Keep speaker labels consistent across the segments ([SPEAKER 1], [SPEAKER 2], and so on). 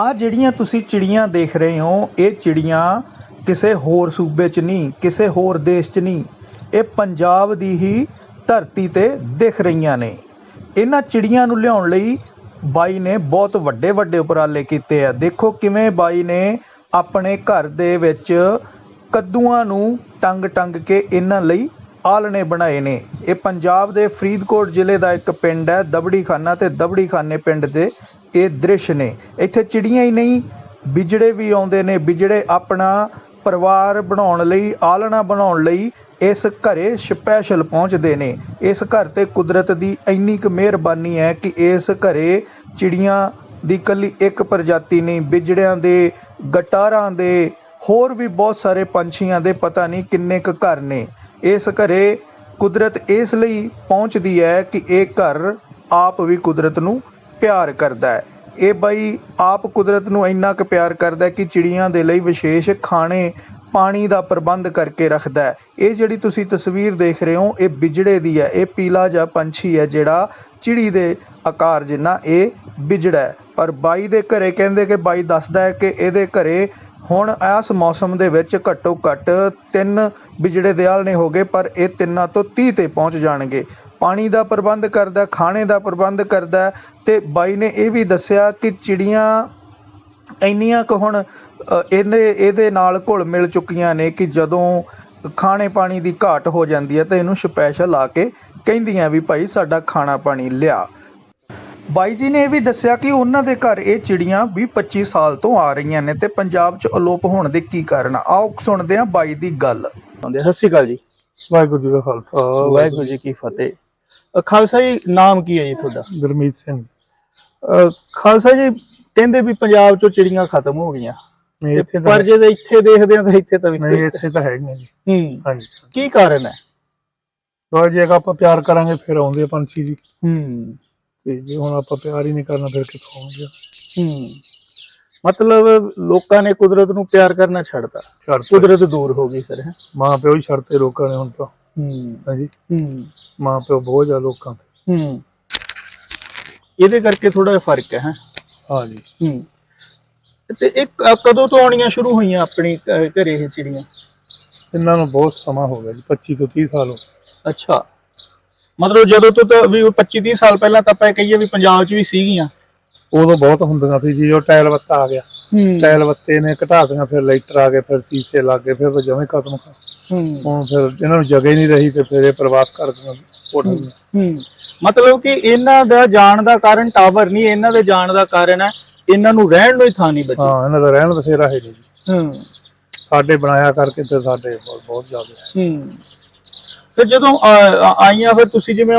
[SPEAKER 1] ਆ ਜਿਹੜੀਆਂ ਤੁਸੀਂ ਚਿੜੀਆਂ ਦੇਖ ਰਹੇ ਹੋ, ਇਹ ਚਿੜੀਆਂ ਕਿਸੇ ਹੋਰ ਸੂਬੇ 'ਚ ਨਹੀਂ, ਕਿਸੇ ਹੋਰ ਦੇਸ਼ 'ਚ ਨਹੀਂ, ਇਹ ਪੰਜਾਬ ਦੀ ਹੀ ਧਰਤੀ ਤੇ ਦਿਖ ਰਹੀਆਂ ਨੇ। ਇਹਨਾਂ ਚਿੜੀਆਂ ਨੂੰ ਲਿਆਉਣ ਲਈ ਬਾਈ ਨੇ ਬਹੁਤ ਵੱਡੇ ਵੱਡੇ ਉਪਰਾਲੇ ਕੀਤੇ ਆ। ਦੇਖੋ ਕਿਵੇਂ ਬਾਈ ਨੇ ਆਪਣੇ ਘਰ ਦੇ ਵਿੱਚ ਕੱਦੂਆਂ ਨੂੰ ਟੰਗ ਟੰਗ ਕੇ ਇਹਨਾਂ ਲਈ ਆਲਣੇ ਬਣਾਏ ਨੇ। ਇਹ ਪੰਜਾਬ ਦੇ ਫਰੀਦਕੋਟ ਜ਼ਿਲ੍ਹੇ ਦਾ ਇੱਕ ਪਿੰਡ ਹੈ ਦਬੜੀ ਖਾਨਾ ਤੇ ਦਬੜੀ ਖਾਨੇ ਪਿੰਡ ਦੇ ਇਹ ਦ੍ਰਿਸ਼ ਨੇ। ਇੱਥੇ ਚਿੜੀਆਂ ਹੀ ਨਹੀਂ ਵਿਜੜੇ ਵੀ ਆਉਂਦੇ ਨੇ। ਵਿਜੜੇ ਆਪਣਾ ਪਰਿਵਾਰ ਬਣਾਉਣ ਲਈ ਆਲਣਾ ਬਣਾਉਣ ਲਈ ਇਸ ਘਰੇ ਸਪੈਸ਼ਲ ਪਹੁੰਚਦੇ ਨੇ। ਇਸ ਘਰ ਤੇ ਕੁਦਰਤ ਦੀ ਇੰਨੀ ਕੁ ਮਿਹਰਬਾਨੀ ਹੈ ਕਿ ਇਸ ਘਰੇ ਚਿੜੀਆਂ ਦੀ ਕੱਲੀ ਇੱਕ ਪ੍ਰਜਾਤੀ ਨਹੀਂ ਵਿਜੜਿਆਂ ਦੇ, ਗਟਾਰਾਂ ਦੇ, ਹੋਰ ਵੀ ਬਹੁਤ ਸਾਰੇ ਪੰਛੀਆਂ ਦੇ ਪਤਾ ਨਹੀਂ ਕਿੰਨੇ ਕੁ ਘਰ ਨੇ। ਇਸ ਘਰੇ ਕੁਦਰਤ ਇਸ ਲਈ ਪਹੁੰਚਦੀ ਹੈ ਕਿ ਇਹ ਘਰ ਆਪ ਵੀ ਕੁਦਰਤ ਨੂੰ ਪਿਆਰ ਕਰਦਾ ਹੈ। ਇਹ ਬਾਈ ਆਪ ਕੁਦਰਤ ਨੂੰ ਇੰਨਾ ਕੁ ਪਿਆਰ ਕਰਦਾ ਕਿ ਚਿੜੀਆਂ ਦੇ ਲਈ ਵਿਸ਼ੇਸ਼ ਖਾਣੇ, ਪਾਣੀ ਦਾ ਪ੍ਰਬੰਧ ਕਰਕੇ ਰੱਖਦਾ ਹੈ। ਇਹ ਜਿਹੜੀ ਤੁਸੀਂ ਤਸਵੀਰ ਦੇਖ ਰਹੇ ਹੋ, ਇਹ ਬਿਜੜੇ ਦੀ ਹੈ। ਇਹ ਪੀਲਾ ਜਿਹਾ ਪੰਛੀ ਹੈ ਜਿਹੜਾ ਚਿੜੀ ਦੇ ਆਕਾਰ ਜਿੰਨਾ ਇਹ ਬਿਜੜਾ ਹੈ। ਪਰ ਬਾਈ ਦੇ ਘਰੇ ਕਹਿੰਦੇ ਕਿ ਬਾਈ ਦੱਸਦਾ ਹੈ ਕਿ ਇਹਦੇ ਘਰੇ ਹੁਣ ਇਸ ਮੌਸਮ ਦੇ ਵਿੱਚ ਘੱਟੋ ਘੱਟ ਤਿੰਨ ਬਿਜੜੇ ਦੇ ਆਲਣੇ ਹੋ ਗਏ, ਪਰ ਇਹ ਤਿੰਨਾਂ ਤੋਂ 30 ਤੇ ਪਹੁੰਚ ਜਾਣਗੇ। ਪਾਣੀ ਦਾ ਪ੍ਰਬੰਧ ਕਰਦਾ ਖਾਣੇ ਦਾ ਪ੍ਰਬੰਧ ਕਰਦਾ ਤੇ ਬਾਈ ਨੇ ਇਹ ਵੀ ਦੱਸਿਆ ਕਿ ਚਿੜੀਆਂ ਇੰਨੀਆਂ ਕੁ ਹੁਣ ਅ, ਇਹਨੇ ਇਹਦੇ ਨਾਲ ਘੁਲ ਮਿਲ ਚੁੱਕੀਆਂ ਨੇ ਕਿ ਜਦੋਂ ਖਾਣੇ ਪਾਣੀ ਦੀ ਘਾਟ ਹੋ ਜਾਂਦੀ ਹੈ ਤਾਂ ਇਹਨੂੰ ਸਪੈਸ਼ਲ ਆ ਕੇ ਕਹਿੰਦੀਆਂ ਵੀ ਭਾਈ ਸਾਡਾ ਖਾਣਾ ਪਾਣੀ ਲਿਆ। ਬਾਈ ਜੀ ਨੇ ਇਹ ਵੀ ਦੱਸਿਆ ਕਿ ਉਹਨਾਂ ਦੇ ਘਰ ਇਹ ਚਿੜੀਆਂ 20 25 ਸਾਲ ਤੋਂ ਆ ਰਹੀਆਂ ਨੇ ਤੇ ਪੰਜਾਬ 'ਚ ਅਲੋਪ ਹੋਣ ਦੇ ਕੀ ਕਾਰਨ ਆ? ਆਓ ਸੁਣਦੇ ਹਾਂ ਬਾਈ ਦੀ ਗੱਲ।
[SPEAKER 2] ਸਤਿ ਸ਼੍ਰੀ ਅਕਾਲ ਜੀ।
[SPEAKER 3] ਵਾਹਿਗੁਰੂ ਜੀ ਦਾ ਖਾਲਸਾ
[SPEAKER 2] ਵਾਹਿਗੁਰੂ ਜੀ ਕੀ ਫਤਿਹ। ਖਾਲਸਾ ਜੀ ਨਾਮ ਕੀ ਹੈ ਜੀ ਤੁਹਾਡਾ?
[SPEAKER 3] ਗੁਰਮੀਤ ਸਿੰਘ।
[SPEAKER 2] ਖਾਲਸਾ ਜੀ ਕਹਿੰਦੇ ਵੀ ਪੰਜਾਬ ਚੋਂ ਚਿੜੀਆਂ ਖਤਮ ਹੋ ਗਈਆਂ।
[SPEAKER 3] ਨਹੀਂ
[SPEAKER 2] ਤੇ
[SPEAKER 3] ਇੱਥੇ ਤਾਂ
[SPEAKER 2] ਪਰ ਜੇ ਇੱਥੇ ਦੇਖਦੇ ਆ ਤਾਂ ਇੱਥੇ ਤਾਂ ਵੀ
[SPEAKER 3] ਨਹੀਂ ਇੱਥੇ ਤਾਂ ਹੈਗੀਆਂ ਜੀ।
[SPEAKER 2] ਹੂੰ।
[SPEAKER 3] ਹਾਂਜੀ।
[SPEAKER 2] ਕੀ ਕਾਰਨ ਹੈ?
[SPEAKER 3] ਰੋ ਜੇ ਆਪਾਂ ਪਿਆਰ ਕਰਾਂਗੇ ਫਿਰ ਆਉਂਦੇ ਆ ਪੰਛੀ ਜੀ।
[SPEAKER 2] ਹੂੰ।
[SPEAKER 3] ਤੇ ਜੇ ਹੁਣ ਆਪਾਂ ਪਿਆਰ ਹੀ ਨਹੀਂ ਕਰਨਾ ਫਿਰ ਕਿੱਥੋਂ ਆਉਂਦੇ ਆ
[SPEAKER 2] ਹੂੰ। ਮਤਲਬ ਲੋਕਾਂ ਨੇ ਕੁਦਰਤ ਨੂੰ ਪਿਆਰ ਕਰਨਾ ਛੱਡਤਾ।
[SPEAKER 3] ਛੱਡ
[SPEAKER 2] ਕੁਦਰਤ ਦੂਰ ਹੋ ਗਈ ਫਿਰ ਹੈਂ?
[SPEAKER 3] ਮਾਂ ਪਿਓ ਹੀ ਛੱਡਤੇ ਲੋਕਾਂ ਨੇ ਹੁਣ ਤਾਂ।
[SPEAKER 2] ਹੂੰ।
[SPEAKER 3] ਹਾਂਜੀ।
[SPEAKER 2] ਹੂੰ।
[SPEAKER 3] ਮਾਂ ਪਿਓ ਬੋਝ ਆ ਲੋਕਾਂ ਤੇ।
[SPEAKER 2] ਹੂੰ। ਇਹਦੇ ਕਰਕੇ ਥੋੜਾ ਜਿਹਾ ਫ਼ਰਕ ਹੈ ਹੈਂ?
[SPEAKER 3] ਹਾਂਜੀ।
[SPEAKER 2] ਹੂੰ। ਤੇ ਇੱਕ ਅ, ਕਦੋਂ ਤੋਂ ਆਉਣੀਆਂ ਸ਼ੁਰੂ ਹੋਈਆਂ ਆਪਣੀ ਘ- ਘਰੇ ਇਹ ਚਿੜੀਆਂ?
[SPEAKER 3] ਇਹਨਾਂ ਨੂੰ ਬਹੁਤ ਸਮਾਂ ਹੋ ਗਿਆ ਜੀ 25 ਤੋਂ 30 ਸਾਲ ਹੋ ਗਏ।
[SPEAKER 2] ਅੱਛਾ। ਮਤਲਬ ਜਦੋਂ ਤੋਂ ਤਾਂ ਵੀ 25 30 ਸਾਲ ਪਹਿਲਾਂ ਤਾਂ ਆਪਾਂ ਇਹ ਕਹੀਏ ਵੀ ਪੰਜਾਬ 'ਚ ਵੀ ਸੀਗੀਆਂ।
[SPEAKER 3] ਉਦੋਂ ਬਹੁਤ ਹੁੰਦੀਆਂ ਸੀ ਜੀ ਉਹ ਟਾਇਲ ਬੱਤਾ ਆ ਗਿਆ। ਟਾਇਲ ਬੱਤੇ ਨੇ ਘਟਾਤੀਆਂ ਫਿਰ ਲਾਈਟਰ ਆ ਗਏ ਫਿਰ ਸੀਸੇ ਲੱਗ ਗਏ ਫਿਰ ਜਮੇ ਖਤਮ
[SPEAKER 2] ਹੂੰ।
[SPEAKER 3] ਹੁਣ ਫਿਰ ਇਹਨਾਂ ਨੂੰ ਜਗ੍ਹਾ ਹੀ ਨਹੀਂ ਰਹੀ ਤੇ ਫਿਰ ਇਹ ਪ੍ਰਵਾਸ ਕਰ ਦਿੰਦੇ ਹੋਟਲ ਨੂੰ।
[SPEAKER 2] ਹੂੰ ਮਤਲਬ ਕਿ ਇਹਨਾਂ ਦਾ ਜਾਣ ਦਾ ਕਾਰਨ ਟਾਵਰ ਨਹੀਂ ਇਹਨਾਂ ਦੇ ਜਾਣ ਦਾ ਕਾਰਨ ਹੈ ਇਹਨਾਂ ਨੂੰ ਰਹਿਣ ਨੂੰ ਹੀ ਥਾਂ ਨਹੀਂ ਬਚੀ।
[SPEAKER 3] ਹਾਂ ਇਹਨਾਂ ਦਾ ਰਹਿਣ ਬਸੇਰਾ ਹੈ ਨਹੀਂ ਜੀ।
[SPEAKER 2] ਹੂੰ।
[SPEAKER 3] ਸਾਡੇ ਬਣਾਇਆ ਕਰਕੇ ਤੇ ਸਾਡੇ ਬਹੁਤ ਜ਼ਿਆਦਾ ਹੈ।
[SPEAKER 2] ਫਿਰ ਜਦੋਂ ਆਈਆਂ ਫਿਰ ਤੁਸੀਂ ਜਿਵੇਂ